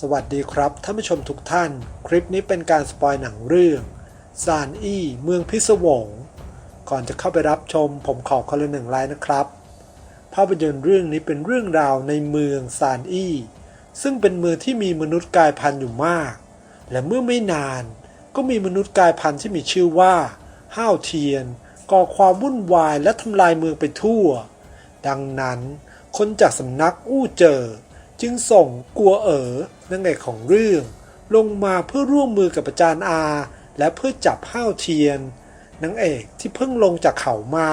สวัสดีครับท่านผู้ชมทุกท่าน คลิปนี้เป็นการสปอยหนังเรื่องซานอี้เมืองพิศวง ก่อนจะเข้าไปรับชม ผมขอคนละหนึ่งไลน์นะครับ ภาพยนตร์เรื่องนี้เป็นเรื่องราวในเมืองซานอี้ ซึ่งเป็นเมืองที่มีมนุษย์กลายพันธุ์อยู่มาก และเมื่อไม่นาน ก็มีมนุษย์กลายพันธุ์ที่มีชื่อว่าห้าวเทียน ก่อความวุ่นวายและทำลายเมืองไปทั่ว ดังนั้นคนจากสำนักอู้เจอ จึงส่งกัวเอ๋อนางเอกของเรื่อง ลงมาเพื่อร่วมมือกับอาจารย์อา และเพื่อจับห้าวเทียนนางเอกที่เพิ่งลงจากเขามา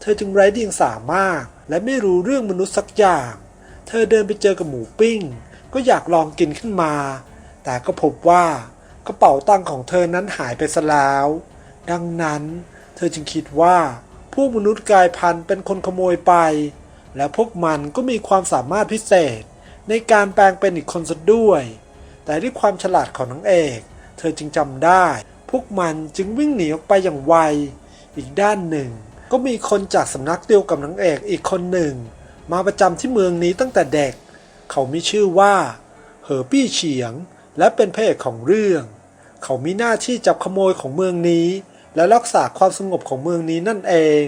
เธอจึงไร้เดียงสามาก และไม่รู้เรื่องมนุษย์สักอย่าง เธอเดินไปเจอกับหมูปิ้ง ก็อยากลองกินขึ้นมา แต่ก็พบว่ากระเป๋าตังค์ของเธอนั้นหายไปซะแล้ว ดังนั้น เธอจึงคิดว่าพวกมนุษย์กลายพันธุ์เป็นคนขโมยไป และพวกมันก็มีความสามารถพิเศษ ในการแปลงเป็นอีกคนซะด้วย แต่ด้วยความฉลาดของนางเอก เธอจึงจำได้ พวกมันจึงวิ่งหนีออกไปอย่างไว อีกด้านหนึ่ง ก็มีคนจากสำนักเดียวกับนางเอกอีกคนหนึ่ง มาประจำที่เมืองนี้ตั้งแต่เด็ก เขามีชื่อว่าเหอปี้เฉียง และเป็นพระเอกของเรื่อง เขามีหน้าที่จับขโมยของเมืองนี้ และรักษาความสงบของเมืองนี้นั่นเอง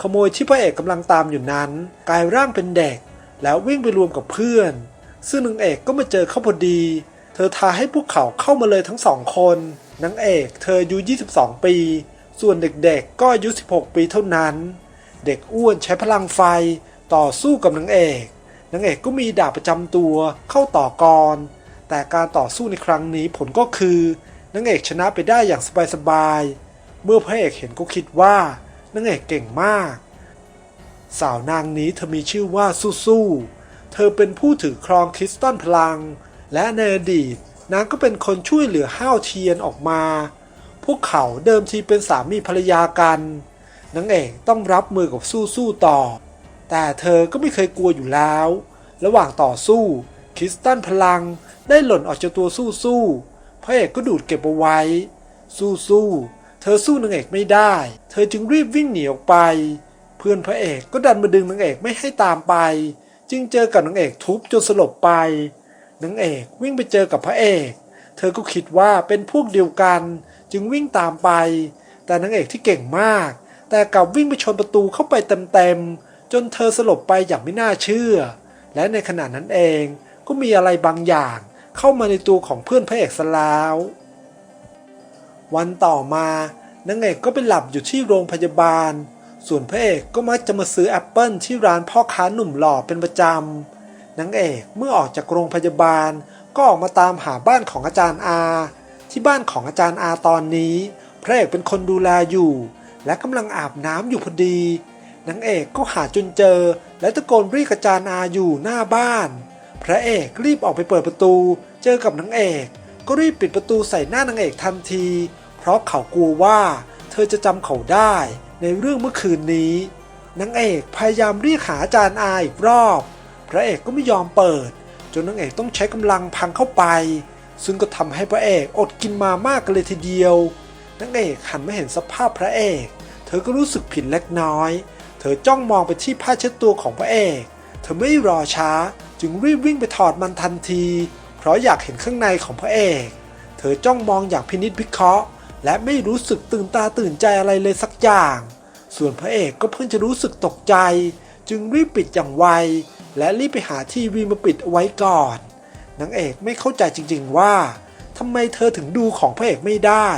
ขโมยที่พระเอกกำลังตามอยู่นั้น กลายร่างเป็นเด็ก แล้ววิ่งไปรวมกับเพื่อน ซึ่งนางเอกก็มาเจอเข้าพอดี เธอท้าให้พวกเขาเข้ามาเลยทั้งสองคนนางเอกเธออายุ 22 ปี ส่วนเด็กๆ ก็อายุ 16 ปีเท่านั้น เด็กอ้วนใช้พลังไฟต่อสู้กับนางเอกนางเอกก็มีดาบประจำตัวเข้าต่อกร แต่การต่อสู้ในครั้งนี้ผลก็คือนางเอกชนะไปได้อย่างสบายๆ เมื่อพระเอกเห็นก็คิดว่านางเอกเก่งมาก สาวนางนี้เธอมีชื่อว่าซูซูเธอเป็นผู้ถือครองคริสตัลพลัง และในอดีตนางก็เป็นคนช่วยเหลือห้าวเทียนออกมา พวกเขาเดิมทีเป็นสามีภรรยากันนางเอกต้องรับมือกับสู้สู้ต่อ แต่เธอก็ไม่เคยกลัวอยู่แล้ว ระหว่างต่อสู้ คริสตัลพลังได้หล่นออกจากตัวสู้สู้พระเอกก็ดูดเก็บเอาไว้ สู้สู้เธอสู้นางเอกไม่ได้ เธอจึงรีบวิ่งหนีออกไป พื่อนพระเอกก็ดันมาดึงนางเอกไม่ให้ตามไป จึงเจอกับนางเอกทุบจนสลบไปนางเอกวิ่งไปเจอกับพระเอก เธอก็คิดว่าเป็นพวกเดียวกัน จึงวิ่งตามไป แต่นางเอกที่เก่งมาก แต่กลับวิ่งไปชนประตูเข้าไปเต็มๆจนเธอสลบไปอย่างไม่น่าเชื่อ และในขณะนั้นเองก็มีอะไรบางอย่างเข้ามาในตัวของเพื่อนพระเอกซะแล้ววันต่อมานางเอกก็ไปหลับอยู่ที่โรงพยาบาล ส่วนพระเอกก็มักจะมาซื้อแอปเปิลที่ร้านพ่อค้าหนุ่มหล่อเป็นประจำนางเอกเมื่อออกจากโรงพยาบาล ก็ออกมาตามหาบ้านของอาจารย์อา ที่บ้านของอาจารย์อาตอนนี้ พระเอกเป็นคนดูแลอยู่ และกำลังอาบน้ำอยู่พอดีนางเอกก็หาจนเจอ และตะโกนเรียกอาจารย์อาอยู่หน้าบ้าน พระเอกรีบออกไปเปิดประตู เจอกับนางเอก ก็รีบปิดประตูใส่หน้านางเอกทันที เพราะเขากลัวว่า เธอจะจำเขาได้ ในเรื่องเมื่อคืนนี้นางเอกพยายามเรียกหาอาจารย์อาอีกรอบ พระเอกก็ไม่ยอมเปิด จนนางเอกต้องใช้กำลังพังเข้าไป ซึ่งก็ทำให้พระเอกอดกินมามากกันเลยทีเดียวนางเอกหันมาเห็นสภาพพระเอก เธอก็รู้สึกผิดเล็กน้อย เธอจ้องมองไปที่ผ้าเช็ดตัวของพระเอก เธอไม่รอช้าจึงรีบวิ่งไปถอดมันทันที เพราะอยากเห็นข้างในของพระเอก เธอจ้องมองอย่างพินิจพิเคราะห์และไม่รู้สึกตื่นตาตื่นใจอะไรเลยสักอย่าง ส่วนพระเอกก็เพิ่งจะรู้สึกตกใจ จึงรีบปิดอย่างไว และรีบไปหาทีวีมาปิดเอาไว้ก่อนนางเอกไม่เข้าใจจริงๆว่าทำไมเธอถึงดูของพระเอกไม่ได้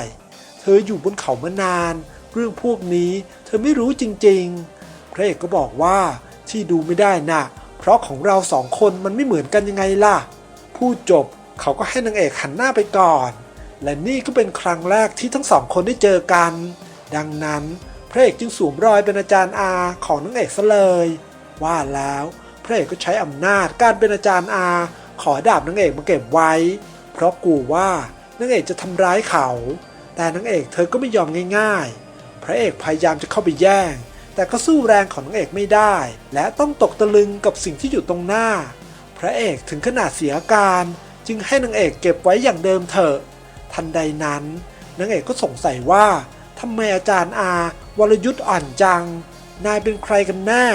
เธออยู่บนเขามานาน เรื่องพวกนี้เธอไม่รู้จริงๆ พระเอกก็บอกว่าที่ดูไม่ได้นะ่ะ เพราะของเราสองคนมันไม่เหมือนกันยังไงล่ะ พูดจบเขาก็ให้นางเอกหันหน้าไปก่อน และนี่ก็เป็นครั้งแรกที่ทั้งสองคนได้เจอกัน ดังนั้น ระเอกจึงสวมรอยเป็นอาจารย์อาของนางเอกซะเลย ว่าแล้วพระเอกก็ใช้อำนาจการเป็นอาจารย์อาขอดาบนางเอกมาเก็บไว้ เพราะกลัวว่านางเอกจะทำร้ายเขา แต่นางเอกเธอก็ไม่ยอมง่าย ๆ พระเอกพยายามจะเข้าไปแย่ง แต่ก็สู้แรงของนางเอกไม่ได้ และต้องตกตะลึงกับสิ่งที่อยู่ตรงหน้า พระเอกถึงขนาดเสียอาการ จึงให้นางเอกเก็บไว้อย่างเดิมเถอะ ทันใดนั้นนางเอกก็สงสัยว่าทำไมอาจารย์อา วรยุทธ์อ่อนจัง นายเป็นใครกันแน่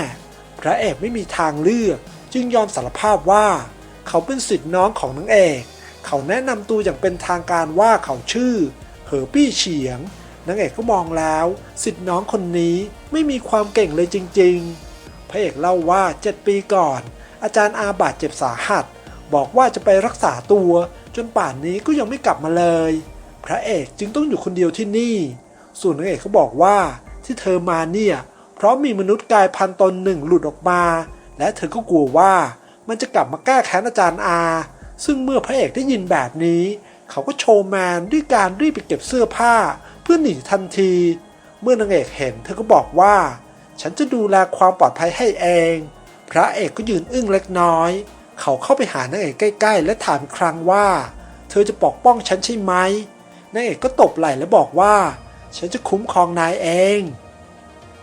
พระเอกไม่มีทางเลือก จึงยอมสารภาพว่า เขาเป็นสิทธิ์น้องของนางเอก เขาแนะนำตัวอย่างเป็นทางการว่าเขาชื่อเหอปี้เฉียงนางเอกก็มองแล้ว สิทธิ์น้องคนนี้ไม่มีความเก่งเลยจริง ๆ พระเอกเล่าว่า7ปีก่อน อาจารย์อาบาดเจ็บสาหัส บอกว่าจะไปรักษาตัว จนป่านนี้ก็ยังไม่กลับมาเลย พระเอกจึงต้องอยู่คนเดียวที่นี่ ส่วนนางเอกเขาบอกว่า ที่เธอมาเนี่ย เพราะมีมนุษย์กายพันตนหนึ่งหลุดออกมา และเธอก็กลัวว่ามันจะกลับมาแก้แค้นอาจารย์อา ซึ่งเมื่อพระเอกได้ยินแบบนี้ เขาก็โชว์แมนด้วยการรีบไปเก็บเสื้อผ้า เพื่อหนีทันที เมื่อนางเอกเห็นเธอก็บอกว่า ฉันจะดูแลความปลอดภัยให้เอง พระเอกก็ยืนอึ้งเล็กน้อย เขาเข้าไปหานางเอกใกล้ ๆ และถามครั้งว่า เธอจะปกป้องฉันใช่ไหมนางเอกก็ตบไหล่และบอกว่า ฉันจะคุ้มครองนายเอง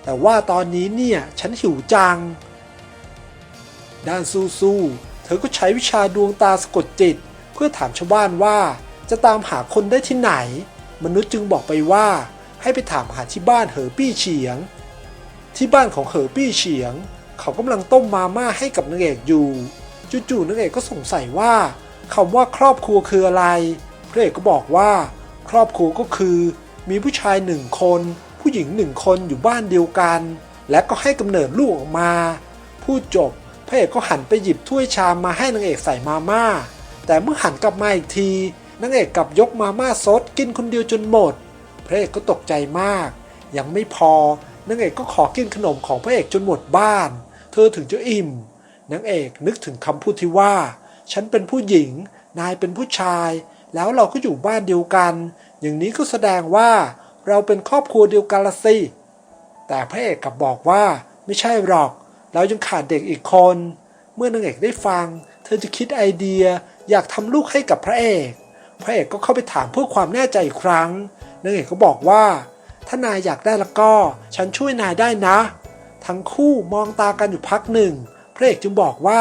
แต่ว่าตอนนี้เนี่ย ฉันหิวจัง ด้านซูซูเธอก็ใช้วิชาดวงตาสะกดจิต เพื่อถามชาวบ้านว่าจะตามหาคนได้ที่ไหน มนุษย์จึงบอกไปว่า ให้ไปถามหาที่บ้านเหอปี้เฉียง ที่บ้านของเหอปี้เฉียง เขากำลังต้มมาม่าให้กับนางเอกอยู่ จู่ๆนางเอกก็สงสัยว่าคำว่าครอบครัวคืออะไรพระเอกก็บอกว่า ครอบครัวก็คือ มีผู้ชายหนึ่งคน ผู้หญิงหนึ่งคนอยู่บ้านเดียวกัน และก็ให้กำเนิดลูกออกมา พูดจบพระเอกก็หันไปหยิบถ้วยชามมาให้นางเอกใส่มาม่า แต่เมื่อหันกลับมาอีกทีนางเอกกลับยกมาม่าซดกินคนเดียวจนหมด พระเอกก็ตกใจมาก ยังไม่พอนางเอกก็ขอกินขนมของพระเอกจนหมดบ้าน เธอถึงจะอิ่มนางเอกนึกถึงคำพูดที่ว่า ฉันเป็นผู้หญิง นายเป็นผู้ชาย แล้วเราก็อยู่บ้านเดียวกัน อย่างนี้ก็แสดงว่า เราเป็นครอบครัวเดียวกันละสิแต่พระเอกกลับบอกว่าไม่ใช่หรอก เรายังขาดเด็กอีกคน เมื่อนางเอกได้ฟัง เธอจะคิดไอเดียอยากทำลูกให้กับพระเอก พระเอกก็เข้าไปถามเพื่อความแน่ใจอีกครั้งนางเอกก็บอกว่า ถ้านายอยากได้ล้วก็ ฉันช่วยนายได้นะ ทั้งคู่มองตากันอยู่พักหนึ่ง พระเอกจึงบอกว่า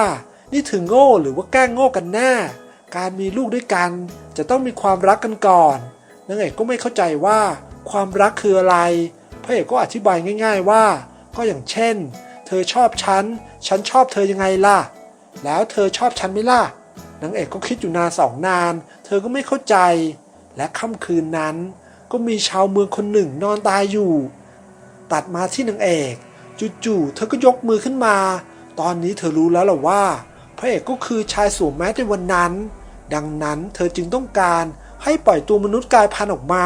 นี่ถึงโง่หรือว่าแกล้งโง่กันแน่ การมีลูกด้วยกัน จะต้องมีความรักกันก่อนนางเอกก็ไม่เข้าใจว่าความรักคืออะไรพระเอกก็อธิบายง่าย ๆว่า ก็อย่างเช่น เธอชอบฉัน ฉันชอบเธอยังไงล่ะ แล้วเธอชอบฉันไหมล่ะนางเอกก็คิดอยู่นานสองนาน เธอก็ไม่เข้าใจ และค่ำคืนนั้น ก็มีชาวเมืองคนหนึ่งนอนตายอยู่ ตัดมาที่นางเอกจู่ๆเธอก็ยกมือขึ้นมา ตอนนี้เธอรู้แล้วล่ะว่า พระเอกก็คือชายสวมแมสในวันนั้น ดังนั้นเธอจึงต้องการให้ปล่อยตัวมนุษย์กายพันออกมา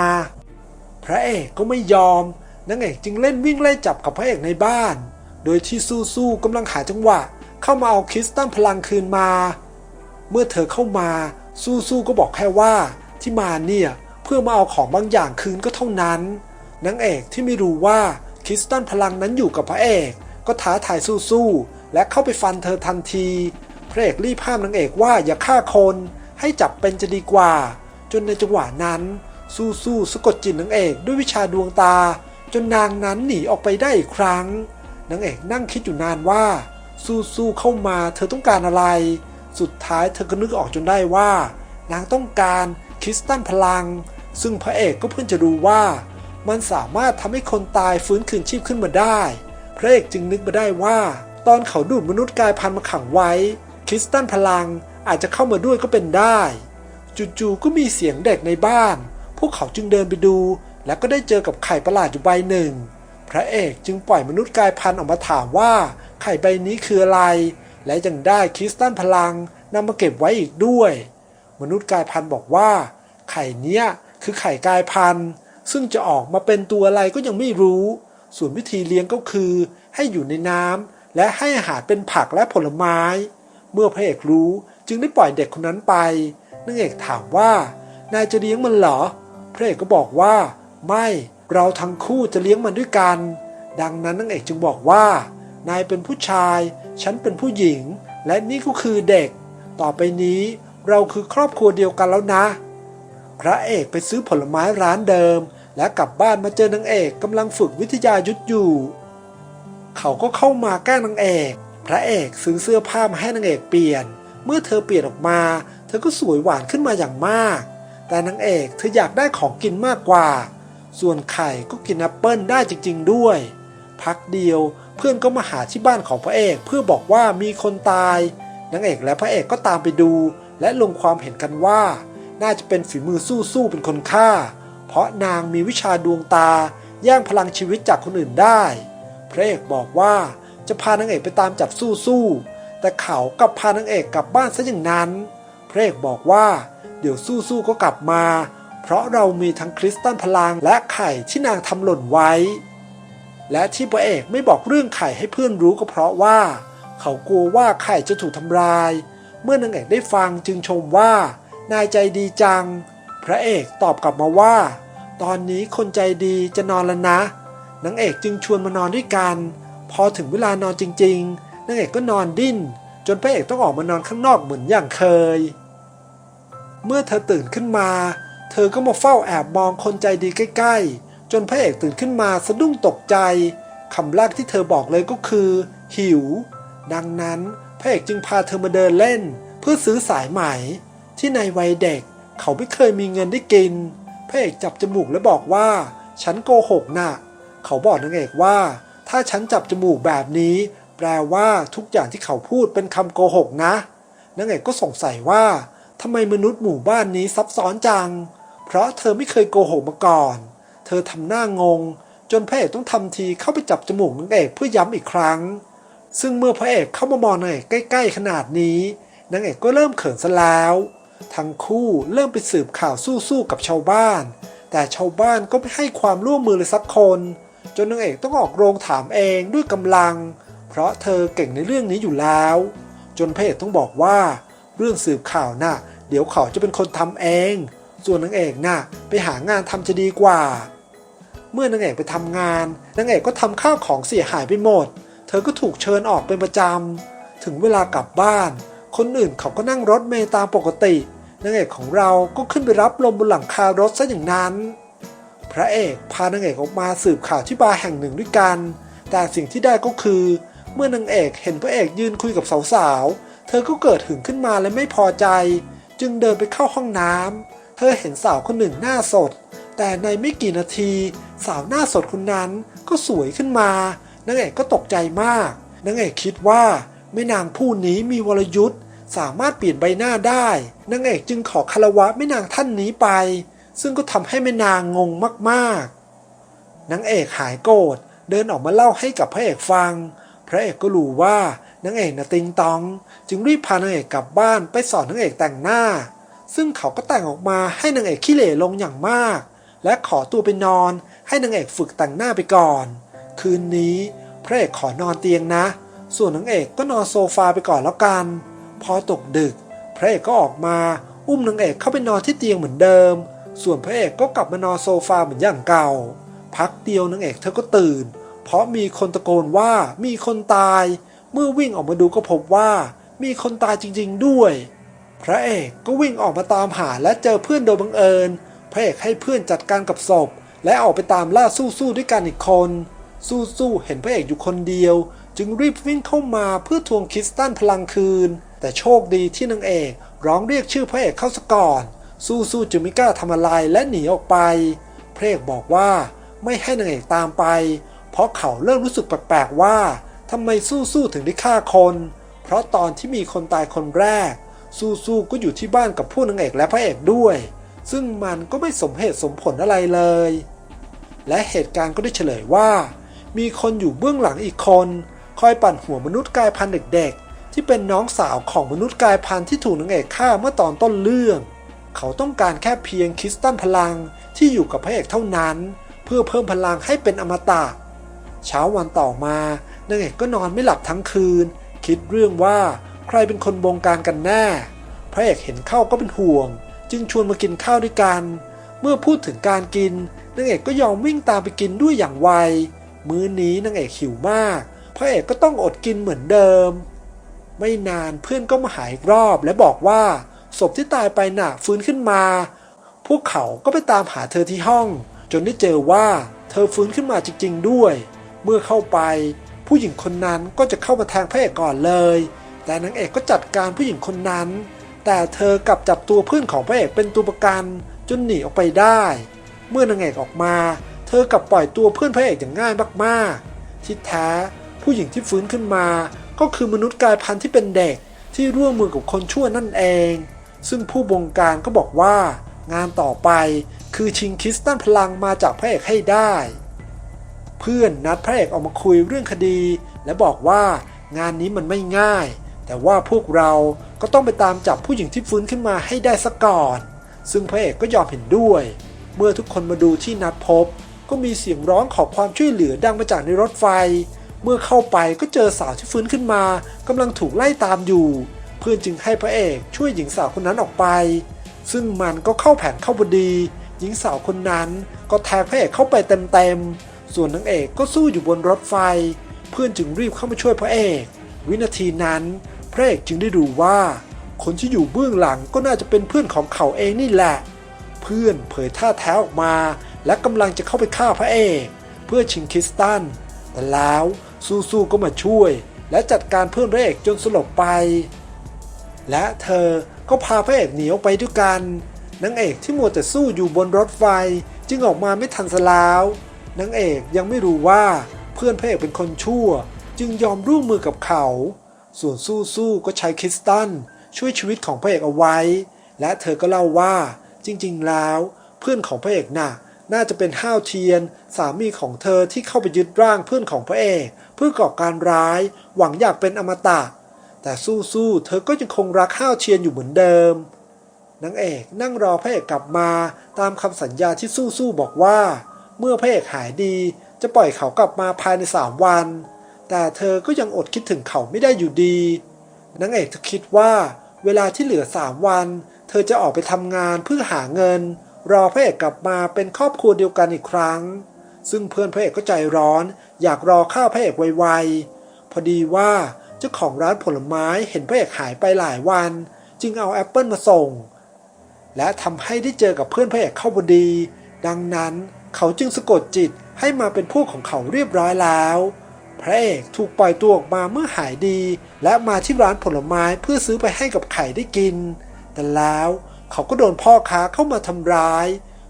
พระเอกก็ไม่ยอมนางเอกจึงเล่นวิ่งไล่จับกับพระเอกในบ้าน โดยที่สู้สู้ๆกำลังหาจังหวะ เข้ามาเอาคริสตัลพลังคืนมา เมื่อเธอเข้ามาสู้สู้ๆก็บอกแค่ว่าที่มาเนี่ยเพื่อมาเอาของบางอย่างคืนก็เท่านั้นนางเอกที่ไม่รู้ว่าคริสตัลพลังนั้นอยู่กับพระเอก ก็ท้าทายสู้สู้ๆและเข้าไปฟันเธอทันที พระเอกรีบห้ามนางเอกว่าอย่าฆ่าคน ให้จับเป็นจะดีกว่า จนในจังหวะนั้นสู้สู้สะกดจิตนางเอกด้วยวิชาดวงตา จนนางนั้นหนีออกไปได้อีกครั้งนางเอกนั่งคิดอยู่นานว่า สู้สู้เข้ามาเธอต้องการอะไร สุดท้ายเธอก็นึกออกจนได้ว่า นางต้องการคริสตัลพลัง ซึ่งพระเอกก็เพิ่งจะรู้ว่า มันสามารถทำให้คนตายฟื้นคืนชีพขึ้นมาได้ พระเอกจึงนึกมาได้ว่า ตอนเขาดูดมนุษย์กายพันธุ์มาขังไว้ คริสตัลพลัง อาจจะเข้ามาด้วยก็เป็นได้ จู่ๆก็มีเสียงเด็กในบ้าน พวกเขาจึงเดินไปดู และก็ได้เจอกับไข่ประหลาดอยู่ใบหนึ่ง พระเอกจึงปล่อยมนุษย์กายพันธุ์ออกมาถามว่าไข่ใบนี้คืออะไร และยังได้คริสตัลพลังนำมาเก็บไว้อีกด้วย มนุษย์กายพันธุ์บอกว่า ไข่เนี้ยคือไข่กายพันธุ์ ซึ่งจะออกมาเป็นตัวอะไรก็ยังไม่รู้ ส่วนวิธีเลี้ยงก็คือ ให้อยู่ในน้ำและให้อาหารเป็นผักและผลไม้ เมื่อพระเอกรู้ จึงได้ปล่อยเด็กคนนั้นไปนางเอกถามว่านายจะเลี้ยงมันเหรอ พระเอกก็บอกว่า ไม่เราทั้งคู่จะเลี้ยงมันด้วยกัน ดังนั้นนางเอกจึงบอกว่า นายเป็นผู้ชาย ฉันเป็นผู้หญิง และนี่ก็คือเด็ก ต่อไปนี้เราคือครอบครัวเดียวกันแล้วนะ พระเอกไปซื้อผลไม้ร้านเดิม และกลับบ้านมาเจอนางเอกกำลังฝึกวิทยายุทธอยู่ เขาก็เข้ามาแกล้งนางเอก พระเอกซื้อเสื้อผ้ามาให้นางเอกเปลี่ยน เมื่อเธอเปลี่ยนออกมา เธอก็สวยหวานขึ้นมาอย่างมาก แต่นางเอกเธออยากได้ของกินมากกว่า ส่วนไข่ก็กินแอปเปิลได้จริง ๆ ด้วย พักเดียวเพื่อนก็มาหาที่บ้านของพระเอกเพื่อบอกว่ามีคนตาย นางเอกและพระเอกก็ตามไปดู และลงความเห็นกันว่า น่าจะเป็นฝีมือสู้ๆเป็นคนฆ่า เพราะนางมีวิชาดวงตาแย่งพลังชีวิตจากคนอื่นได้ พระเอกบอกว่าจะพานางเอกไปตามจับสู้ๆ แต่เขากลับพานางเอกกลับบ้านซะอย่างนั้น พระเอกบอกว่า เดี๋ยวสู้ๆก็กลับมา เพราะเรามีทั้งคริสตัลพลังและไข่ที่นางทำหล่นไว้ และที่พระเอกไม่บอกเรื่องไข่ให้เพื่อนรู้ก็เพราะว่า เขากลัวว่าไข่จะถูกทำลาย เมื่อนางเอกได้ฟังจึงชมว่า นายใจดีจัง พระเอกตอบกลับมาว่า ตอนนี้คนใจดีจะนอนแล้วนะนางเอกจึงชวนมานอนด้วยกัน พอถึงเวลานอนจริง ๆ นางเอกก็นอนดิ้น จนพระเอกต้องออกมานอนข้างนอกเหมือนอย่างเคย เมื่อเธอตื่นขึ้นมา เธอก็มาเฝ้าแอบมองคนใจดีใกล้ ๆ จนพระเอกตื่นขึ้นมาสะดุ้งตกใจคำแรกที่เธอบอกเลยก็คือ หิว ดังนั้นพระเอกจึงพาเธอมาเดินเล่น เพื่อซื้อสายไหม ที่ในวัยเด็กเขาไม่เคยมีเงินได้กิน พระเอกจับจมูกและบอกว่า ฉันโกหกน่ะ เขาบอกนางเอกว่า ถ้าฉันจับจมูกแบบนี้ แปลว่าทุกอย่างที่เขาพูดเป็นคำโกหกนะนางเอกก็สงสัยว่าทำไมมนุษย์หมู่บ้านนี้ซับซ้อนจัง เพราะเธอไม่เคยโกหกมาก่อน เธอทำหน้างง จนพระเอกต้องทำทีเข้าไปจับจมูกนางเอกเพื่อย้ำอีกครั้ง ซึ่งเมื่อพระเอกเข้ามามองนางเอกใกล้ๆขนาดนี้นางเอกก็เริ่มเขินซะแล้ว ทั้งคู่เริ่มไปสืบข่าวสู้ๆกับชาวบ้าน แต่ชาวบ้านก็ไม่ให้ความร่วมมือเลยสักคน จนนางเอกต้องออกโรงถามเองด้วยกำลัง เพราะเธอเก่งในเรื่องนี้อยู่แล้ว จนเอกต้องบอกว่า เรื่องสืบข่าวน่ะ เดี๋ยวเขาจะเป็นคนทำเอง ส่วนนางเอกน่ะไปหางานทำจะดีกว่า เมื่อนางเอกไปทำงานนางเอกก็ทำข้าวของเสียหายไปหมด เธอก็ถูกเชิญออกเป็นประจำถึงเวลากลับบ้าน คนอื่นเขาก็นั่งรถเมล์ตามปกตินางเอกของเราก็ขึ้นไปรับลมบนหลังคารถซะอย่างนั้น พระเอกพานางเอกออกมาสืบข่าวที่บาร์แห่งหนึ่งด้วยกัน แต่สิ่งที่ได้ก็คือ เมื่อนางเอกเห็นพระเอกยืนคุยกับสาวๆ เธอก็เกิดหึงขึ้นมาและไม่พอใจ จึงเดินไปเข้าห้องน้ำ เธอเห็นสาวคนหนึ่งหน้าสด แต่ในไม่กี่นาที สาวหน้าสดคนนั้นก็สวยขึ้นมานางเอกก็ตกใจมากนางเอกคิดว่าแม่นางผู้นี้มีวรยุทธ์สามารถเปลี่ยนใบหน้าได้นางเอกจึงขอคารวะแม่นางท่านนี้ไป ซึ่งก็ทำให้แม่นางงงมากๆนางเอกหายโกรธเดินออกมาเล่าให้กับพระเอกฟัง พระเอกก็รู้ว่านางเอกน่ะติงตอง จึงรีบพานางเอกกลับบ้านไปสอนนางเอกแต่งหน้า ซึ่งเขาก็แต่งออกมาให้นางเอกขี้เหร่ลงอย่างมาก และขอตัวไปนอนให้นางเอกฝึกแต่งหน้าไปก่อน คืนนี้พระเอกขอนอนเตียงนะ ส่วนนางเอกก็นอนโซฟาไปก่อนแล้วกัน พอตกดึก พระเอกก็ออกมาอุ้มนางเอกเข้าไปนอนที่เตียงเหมือนเดิม ส่วนพระเอกก็กลับมานอนโซฟาเหมือนอย่างเก่า พักเดียวนางเอกเธอก็ตื่น เพราะมีคนตะโกนว่ามีคนตาย เมื่อวิ่งออกมาดูก็พบว่ามีคนตายจริงๆด้วย พระเอกก็วิ่งออกมาตามหาและเจอเพื่อนโดยบังเอิญ พระเอกให้เพื่อนจัดการกับศพ และออกไปตามล่าสู้ๆด้วยกันอีกคน สู้ๆเห็นพระเอกอยู่คนเดียว จึงรีบวิ่งเข้ามาเพื่อทวงคริสตันพลังคืน แต่โชคดีที่นางเอกร้องเรียกชื่อพระเอกเข้าซะก่อน สู้ๆจึงไม่กล้าทำอะไรและหนีออกไป พระเอกบอกว่าไม่ให้นางเอกตามไป เพราะเขาเริ่มรู้สึกแปลกๆว่าทำไมสู้ๆถึงได้ฆ่าคน เพราะตอนที่มีคนตายคนแรก สู้ๆก็อยู่ที่บ้านกับผู้นางเอกและพระเอกด้วย ซึ่งมันก็ไม่สมเหตุสมผลอะไรเลย และเหตุการณ์ก็ได้เฉลยว่า มีคนอยู่เบื้องหลังอีกคน คอยปั่นหัวมนุษย์กายพันธุ์เด็กๆ ที่เป็นน้องสาวของมนุษย์กายพันธุ์ที่ถูกนางเอกฆ่าเมื่อตอนต้นเรื่อง เขาต้องการแค่เพียงคริสตัลพลังที่อยู่กับพระเอกเท่านั้น เพื่อเพิ่มพลังให้เป็นอมตะ เช้าวันต่อมานางเอกก็นอนไม่หลับทั้งคืน คิดเรื่องว่าใครเป็นคนบงการกันแน่ พระเอกเห็นเข้าก็เป็นห่วง จึงชวนมากินข้าวด้วยกัน เมื่อพูดถึงการกินนางเอกก็ยอมวิ่งตามไปกินด้วยอย่างไว มื้อนี้นางเอกหิวมาก พระเอกก็ต้องอดกินเหมือนเดิม ไม่นานเพื่อนก็มาหาอีกรอบและบอกว่าศพที่ตายไปน่ะฟื้นขึ้นมา พวกเขาก็ไปตามหาเธอที่ห้อง จนได้เจอว่าเธอฟื้นขึ้นมาจริง ๆ ด้วย เมื่อเข้าไป ผู้หญิงคนนั้นก็จะเข้ามาแทงพระเอกก่อนเลย แต่นางเอกก็จัดการผู้หญิงคนนั้น แต่เธอกลับจับตัวเพื่อนของพระเอกเป็นตัวประกันจนหนีออกไปได้ เมื่อนางเอกออกมา เธอกลับปล่อยตัวเพื่อนพระเอกอย่างง่ายมากๆ ที่แท้ผู้หญิงที่ฟื้นขึ้นมา ก็คือมนุษย์กายพันธุ์ที่เป็นเด็กที่ร่วมมือกับคนชั่วนั่นเอง ซึ่งผู้บงการก็บอกว่างานต่อไปคือชิงคริสตันพลังมาจากพระเอกให้ได้ เพื่อนนัดพระเอกออกมาคุยเรื่องคดี และบอกว่างานนี้มันไม่ง่าย แต่ว่าพวกเราก็ต้องไปตามจับผู้หญิงที่ฟื้นขึ้นมาให้ได้ซะก่อน ซึ่งพระเอกก็ยอมเห็นด้วย เมื่อทุกคนมาดูที่นัดพบ ก็มีเสียงร้องขอความช่วยเหลือดังมาจากในรถไฟ เมื่อเข้าไปก็เจอสาวที่ฟื้นขึ้นมากำลังถูกไล่ตามอยู่ เพื่อนจึงให้พระเอกช่วยหญิงสาวคนนั้นออกไป ซึ่งมันก็เข้าแผนเข้าพอดี หญิงสาวคนนั้นก็แทงพระเอกเข้าไปเต็มๆ ส่วนนางเอกก็สู้อยู่บนรถไฟ เพื่อนจึงรีบเข้ามาช่วยพระเอก วินาทีนั้นพระเอกจึงได้รู้ว่า คนที่อยู่เบื้องหลังก็น่าจะเป็นเพื่อนของเขาเองนี่แหละ เพื่อนเผยท่าแท้ออกมา และกำลังจะเข้าไปฆ่าพระเอก เพื่อชิงคริสตัน แต่แล้วซูซูก็มาช่วย และจัดการเพื่อนพระเอกจนสลบไป และเธอก็พาพระเอกหนีออกไปด้วยกันนางเอกที่มัวแต่สู้อยู่บนรถไฟ จึงออกมาไม่ทันสลาว นางเอกยังไม่รู้ว่าเพื่อนพระเอกเป็นคนชั่ว จึงยอมร่วมมือกับเขา ส่วนสู้สู้ก็ใช้คริสตันช่วยชีวิตของพระเอกเอาไว้ และเธอก็เล่าว่าจริงๆแล้วเพื่อนของพระเอกน่ะน่าจะเป็นห้าวเทียน สามีของเธอที่เข้าไปยึดร่างเพื่อนของพระเอก เพื่อก่อการร้าย หวังอยากเป็นอมตะ แต่สู้ๆเธอก็ยังคงรักห้าวเทียนอยู่เหมือนเดิมนางเอกนั่งรอพระเอกกลับมาตามคำสัญญาที่สู้ๆบอกว่า เมื่อพระเอกหายดี จะปล่อยเขากลับมาภายในสามวัน แต่เธอก็ยังอดคิดถึงเขาไม่ได้อยู่ดีนางเอกเธอคิดว่าเวลาที่เหลือสามวัน เธอจะออกไปทำงานเพื่อหาเงิน รอพระเอกกลับมาเป็นครอบครัวเดียวกันอีกครั้ง ซึ่งเพื่อนพระเอกก็ใจร้อน อยากรอข้าวพระเอกไวๆพอดีว่าเจ้าของร้านผลไม้เห็นพระเอกหายไปหลายวัน จึงเอาแอปเปิลมาส่ง และทำให้ได้เจอกับเพื่อนพระเอกเข้าพอดี ดังนั้น เขาจึงสะกดจิตให้มาเป็นพวกของเขาเรียบร้อยแล้ว พระเอกถูกปล่อยตัวออกมาเมื่อหายดี และมาที่ร้านผลไม้เพื่อซื้อไปให้กับไข่ได้กิน แต่แล้วเขาก็โดนพ่อค้าเข้ามาทำร้าย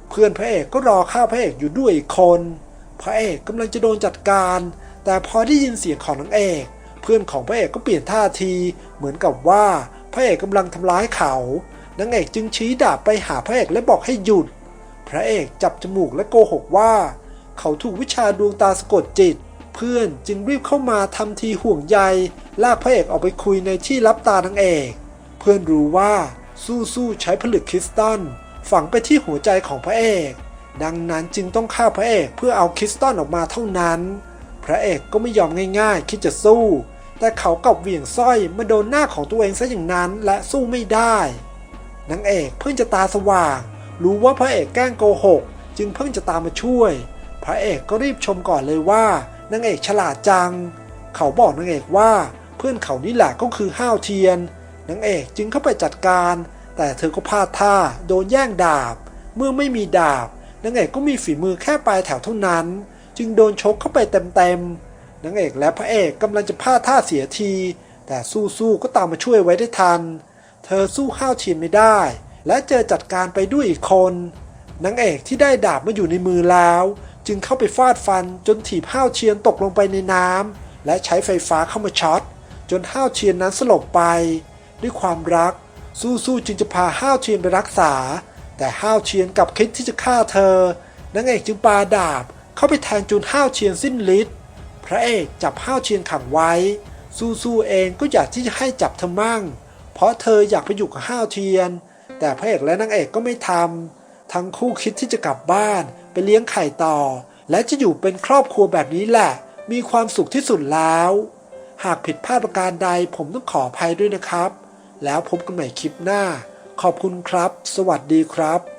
เพื่อนพระเอกก็รอข้าวพระเอกอยู่ด้วยอีกคน พระเอกกำลังจะโดนจัดการ แต่พอได้ยินเสียงของนางเอก เพื่อนของพระเอกก็เปลี่ยนท่าที เหมือนกับว่าพระเอกกำลังทำร้ายเขานางเอกจึงชี้ดาบไปหาพระเอกและบอกให้หยุด พระเอกจับจมูกและโกหกว่า เขาถูกวิชาดวงตาสะกดจิต เพื่อนจึงรีบเข้ามาทำทีห่วงใย ลากพระเอกออกไปคุยในที่รับตานางเอก เพื่อนรู้ว่าสู้ๆใช้ผลึกคริสตัลฝังไปที่หัวใจของพระเอก ดังนั้นจึงต้องฆ่าพระเอกเพื่อเอาคริสตัลออกมาเท่านั้น พระเอกก็ไม่ยอมง่ายๆ คิดจะสู้ แต่เขากลับเหวี่ยงสร้อยมาโดนหน้าของตัวเองซะอย่างนั้นและสู้ไม่ได้นางเอกเพิ่งจะตาสว่าง รู้ว่าพระเอกแกล้งโกหก จึงเพิ่งจะตามมาช่วย พระเอกก็รีบชมก่อนเลยว่านางเอกฉลาดจัง เขาบอกนางเอกว่า เพื่อนเขานี่แหละก็คือห้าวเทียนนางเอกจึงเข้าไปจัดการ แต่เธอก็พลาดท่าโดนแย่งดาบ เมื่อไม่มีดาบนางเอกก็มีฝีมือแค่ปลายแถวเท่านั้น จึงโดนชกเข้าไปเต็มๆนางเอกและพระเอกกำลังจะพลาดท่าเสียที แต่สู้ๆก็ตามมาช่วยไว้ได้ทัน เธอสู้ห้าวเทียนไม่ได้ และเจอจัดการไปด้วยอีกคนนางเอกที่ได้ดาบมาอยู่ในมือแล้ว จึงเข้าไปฟาดฟันจนถีบห้าวเทียนตกลงไปในน้ำและใช้ไฟฟ้าเข้ามาช็อตจนห้าวเทียนนั้นสลบไป ด้วยความรัก สู้ๆจึงจะพาห้าวเทียนไปรักษา แต่ห้าวเทียนกลับคิดที่จะฆ่าเธอนางเอกจึงปาดาบเข้าไปแทงจนห้าวเทียนสิ้นฤทธิ์พระเอกจับห้าวเทียนขังไว้ สู้ๆเองก็อยากที่จะให้จับเธอมั่ง เพราะเธออยากไปอยู่กับห้าวเทียน แต่พระเอกและนางเอกก็ไม่ทำทั้งคู่คิดที่จะกลับบ้าน ไปเลี้ยงไข่ต่อ และจะอยู่เป็นครอบครัวแบบนี้แหละ มีความสุขที่สุดแล้ว หากผิดพลาดประการใดผมต้องขออภัยด้วยนะครับ แล้วพบกันใหม่คลิปหน้า ขอบคุณครับ สวัสดีครับ